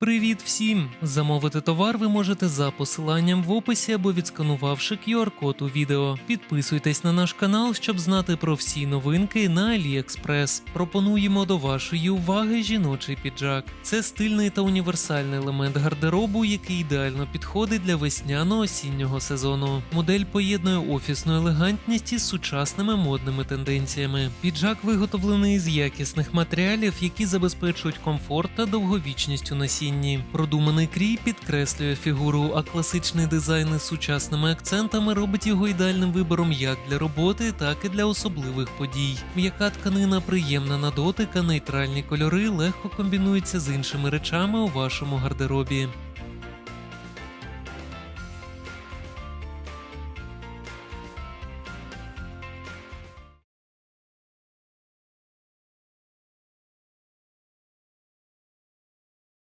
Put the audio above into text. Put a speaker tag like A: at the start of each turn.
A: Привіт всім! Замовити товар ви можете за посиланням в описі або відсканувавши QR-код у відео. Підписуйтесь на наш канал, щоб знати про всі новинки на AliExpress. Пропонуємо до вашої уваги жіночий піджак. Це стильний та універсальний елемент гардеробу, який ідеально підходить для весняно-осіннього сезону. Модель поєднує офісну елегантність із сучасними модними тенденціями. Піджак виготовлений з якісних матеріалів, які забезпечують комфорт та довговічність у носінні. Продуманий крій підкреслює фігуру, а класичний дизайн із сучасними акцентами робить його ідеальним вибором як для роботи, так і для особливих подій. М'яка тканина приємна на дотик, а нейтральні кольори легко комбінуються з іншими речами у вашому гардеробі.